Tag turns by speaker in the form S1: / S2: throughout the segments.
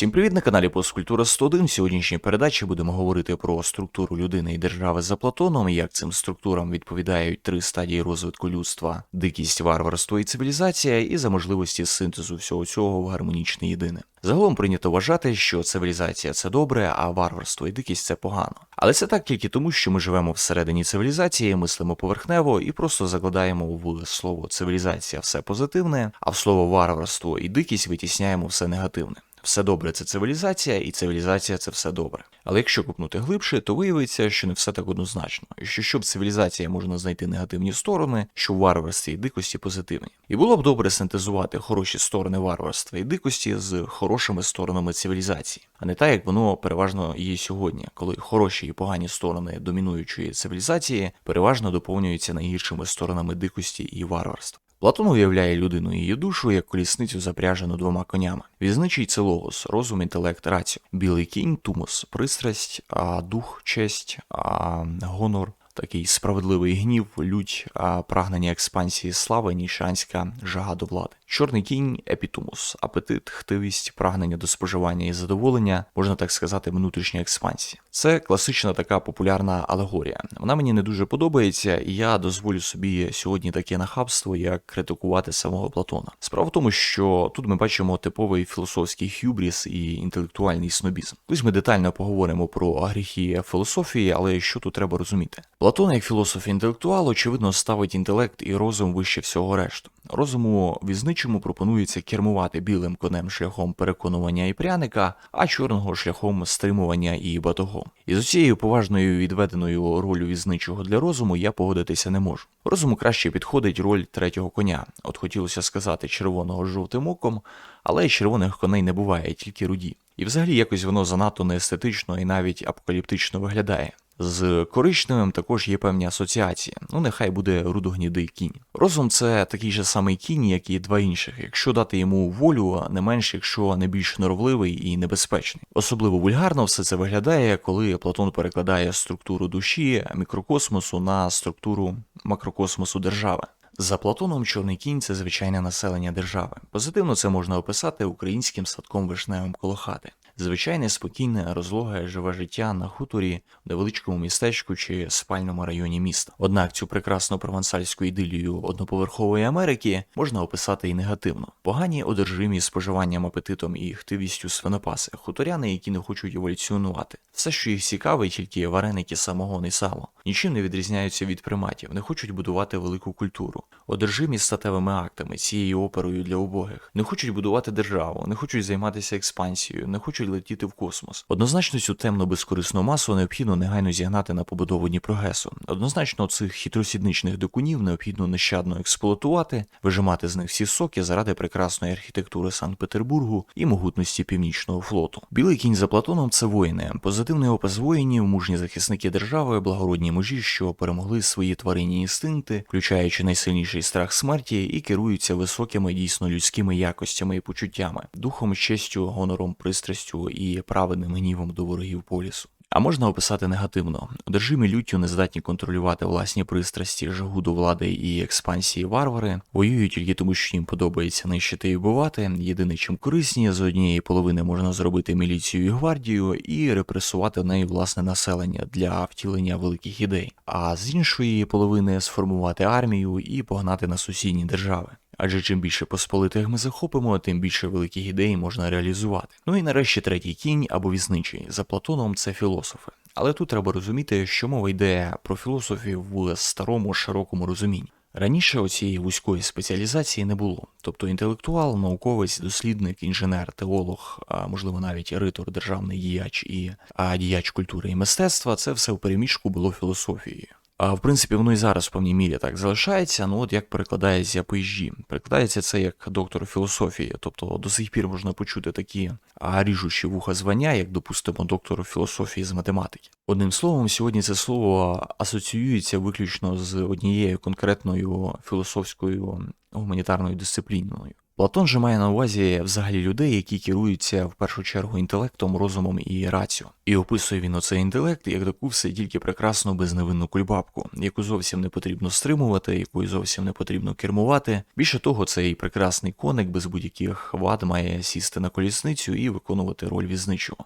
S1: Всім привіт на каналі Посткультура 101. В сьогоднішній передачі будемо говорити про структуру людини і держави за Платоном, як цим структурам відповідають три стадії розвитку людства: дикість, варварство і цивілізація, і за можливості синтезу всього цього в гармонічне єдине. Загалом прийнято вважати, що цивілізація це добре, а варварство і дикість це погано. Але це так тільки тому, що ми живемо всередині цивілізації, мислимо поверхнево і просто закладаємо в слово цивілізація все позитивне, а в слово варварство і дикість витісняємо все негативне. Все добре це цивілізація, і цивілізація це все добре. Але якщо купнути глибше, то виявиться, що не все так однозначно, і що щоб цивілізація можна знайти негативні сторони, що варварстві і дикості позитивні. І було б добре синтезувати хороші сторони варварства і дикості з хорошими сторонами цивілізації, а не так, як воно переважно є сьогодні, коли хороші і погані сторони домінуючої цивілізації переважно доповнюються найгіршими сторонами дикості і варварства. Платон уявляє людину її душу як колісницю запряжену двома конями. Візничий це логос, розум, інтелект, рацію. Білий кінь, тумус, пристрасть, а дух, честь, а гонор. Такий справедливий гнів, лють, прагнення експансії слави, нішанська жага до влади. Чорний кінь епітумус, апетит, хтивість, прагнення до споживання і задоволення, можна так сказати, внутрішня експансія. Це класична така популярна алегорія. Вона мені не дуже подобається, і я дозволю собі сьогодні таке нахабство, як критикувати самого Платона. Справа в тому, що тут ми бачимо типовий філософський хюбріс і інтелектуальний снобізм. Колись ми детально поговоримо про гріхи філософії, але що тут треба розуміти? Платон, як філософ інтелектуал, очевидно, ставить інтелект і розум вище всього решту. Розуму візничому пропонується кермувати білим конем шляхом переконування і пряника, а чорного шляхом стримування і батогом. І з цією поважною відведеною ролью візничого для розуму я погодитися не можу. Розуму краще підходить роль третього коня. От хотілося сказати червоного жовтим оком, але червоних коней не буває, тільки руді. І взагалі якось воно занадто неестетично і навіть апокаліптично виглядає. З коричневим також є певні асоціації. Ну, нехай буде рудогнідий кінь. Розум це такий же самий кінь, як і два інших, якщо дати йому волю, не менш, якщо не більш норовливий і небезпечний. Особливо вульгарно все це виглядає, коли Платон перекладає структуру душі мікрокосмосу на структуру макрокосмосу держави. За Платоном чорний кінь це звичайне населення держави. Позитивно це можна описати українським садком вишневим коло хати. Звичайне, спокійне, розлоге, живе життя на хуторі, в невеличкому містечку чи спальному районі міста. Однак цю прекрасну провансальську ідилію одноповерхової Америки можна описати і негативно. Погані одержимі споживанням апетитом і хтивістю свинопаси, хуторяни, які не хочуть еволюціонувати. Все, що їх цікавить, тільки вареники, самогон і сало. Нічим не відрізняються від приматів, не хочуть будувати велику культуру. Одержимі статевими актами, цією оперою для убогих, не хочуть будувати державу, не хочуть займатися експансією, не хочуть летіти в космос. Однозначно цю темну безкорисну масу необхідно негайно зігнати на побудову Дніпрогесу. Однозначно цих хитросідничних дикунів необхідно нещадно експлуатувати, вижимати з них всі соки заради прекрасної архітектури Санкт-Петербургу і могутності північного флоту. Білий кінь за Платоном це воїни, позитивний опис воїнів, мужні захисники держави, благородні мужі, що перемогли свої тваринні інстинкти, включаючи найсильніший страх смерті, і керуються високими дійсно людськими якостями і почуттями, духом, честю, гонором, пристрастю і праведним гнівом до ворогів полісу. А можна описати негативно. Одержимі люттю не здатні контролювати власні пристрасті, жагу до влади і експансії варвари, воюють тільки тому, що їм подобається нищити і вбивати. Єдине, чим корисні, з однієї половини можна зробити міліцію і гвардію і репресувати в неї власне населення для втілення великих ідей, а з іншої половини сформувати армію і погнати на сусідні держави. Адже чим більше посполитих ми захопимо, тим більше великих ідей можна реалізувати. Ну і нарешті третій кінь або візничий. За Платоном це філософи. Але тут треба розуміти, що мова йде про філософів в старому широкому розумінні. Раніше оцієї вузької спеціалізації не було, тобто інтелектуал, науковець, дослідник, інженер, теолог, а можливо навіть ритор, державний діяч і а діяч культури і мистецтва це все в переміжку було філософією. В принципі, воно і зараз в певній мірі так залишається. Ну от як перекладається PSG. Перекладається це як доктор філософії, тобто до сих пір можна почути такі ріжучі вуха звання, як, допустимо, доктор філософії з математики. Одним словом, сьогодні це слово асоціюється виключно з однією конкретною філософською гуманітарною дисципліною. Платон же має на увазі взагалі людей, які керуються в першу чергу інтелектом, розумом і раціо. І описує він оцей інтелект як таку все тільки прекрасну безневинну кульбабку, яку зовсім не потрібно стримувати, якою зовсім не потрібно кермувати. Більше того, цей прекрасний коник без будь-яких вад має сісти на колісницю і виконувати роль візничого.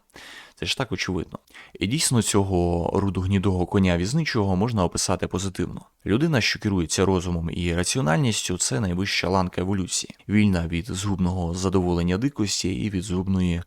S1: Це ж так очевидно. І дійсно цього рудогнідого коня візничого можна описати позитивно. Людина, що керується розумом і раціональністю, це найвища ланка еволюції, вільна від згубного задоволення дикості і від згубної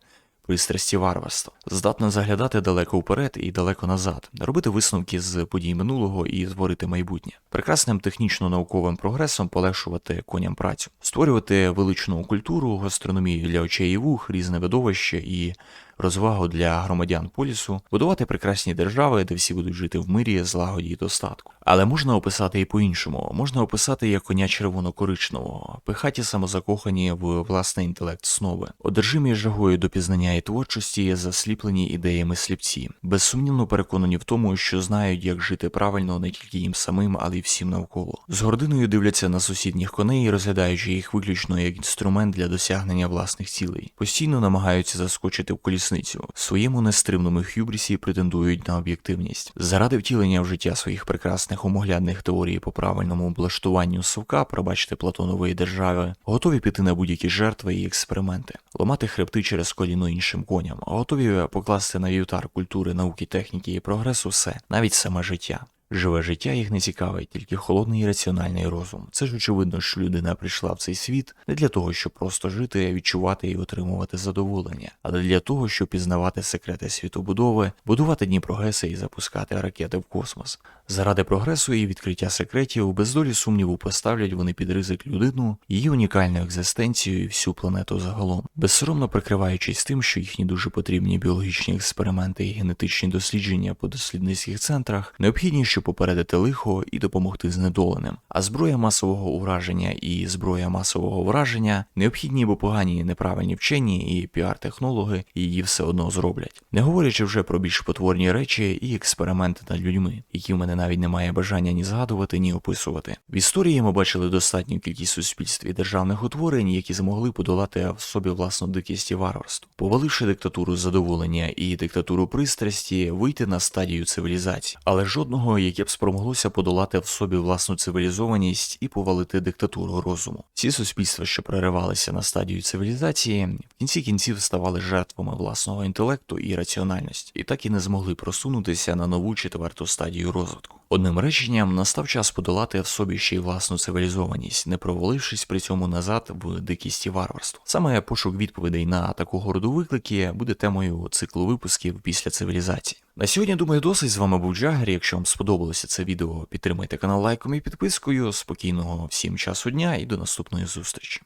S1: пристрасті варварства, здатна заглядати далеко вперед і далеко назад, робити висновки з подій минулого і створити майбутнє, прекрасним технічно-науковим прогресом полегшувати коням працю, створювати величну культуру, гастрономію для очей і вух, різне видовище і розвагу для громадян полісу, будувати прекрасні держави, де всі будуть жити в мирі, злагоді і достатку. Але можна описати і по-іншому. Можна описати як коня червоно-коричневого, пихаті самозакохані в власний інтелект снови, одержимі жагою до пізнання і творчості, засліплені ідеями сліпці, безсумнівно переконані в тому, що знають, як жити правильно не тільки їм самим, але й всім навколо. З гординою дивляться на сусідніх коней, розглядаючи їх виключно як інструмент для досягнення власних цілей, постійно намагаються заскочити в колісницю, в своєму нестримному хюбрісі претендують на об'єктивність. Заради втілення в життя своїх прекрасних умоглядних теорій по правильному облаштуванню совка, пробачте Платонової держави, готові піти на будь-які жертви і експерименти, ламати хребти через коліно іншим коням, готові покласти на вівтар культури, науки, техніки і прогресу все, навіть саме життя. Живе життя їх не цікавить, тільки холодний і раціональний розум. Це ж очевидно, що людина прийшла в цей світ не для того, щоб просто жити, відчувати і отримувати задоволення, але для того, щоб пізнавати секрети світобудови, будувати Дніпрогеси і запускати ракети в космос. Заради прогресу і відкриття секретів без долі сумніву поставлять вони під ризик людину, її унікальну екзистенцію і всю планету загалом, безсоромно прикриваючись тим, що їхні дуже потрібні біологічні експерименти і генетичні дослідження по дослідницьких центрах необхідні, щоб попередити лихо і допомогти знедоленим. А зброя масового ураження і зброя масового враження необхідні, бо погані неправильні вчені і піар-технологи її все одно зроблять, не говорячи вже про більш потворні речі і експерименти над людьми, які в мене навіть немає бажання ні згадувати, ні описувати. В історії ми бачили достатню кількість суспільств і державних утворень, які змогли подолати в собі власну дикість і варварство, поваливши диктатуру задоволення і диктатуру пристрасті, вийти на стадію цивілізації, але жодного, яке б спромоглося подолати в собі власну цивілізованість і повалити диктатуру розуму. Ці суспільства, що проривалися на стадію цивілізації, в кінці кінців ставали жертвами власного інтелекту і раціональності, і так і не змогли просунутися на нову четверту стадію розвитку. Одним реченням настав час подолати в собі ще й власну цивілізованість, не провалившись при цьому назад в дикість і варварство. Саме пошук відповідей на такого роду виклики буде темою циклу випусків після цивілізації. На сьогодні, думаю, досить з вами був Джагер. Якщо вам сподобалося це відео, підтримайте канал лайком і підпискою. Спокійного всім часу дня і до наступної зустрічі.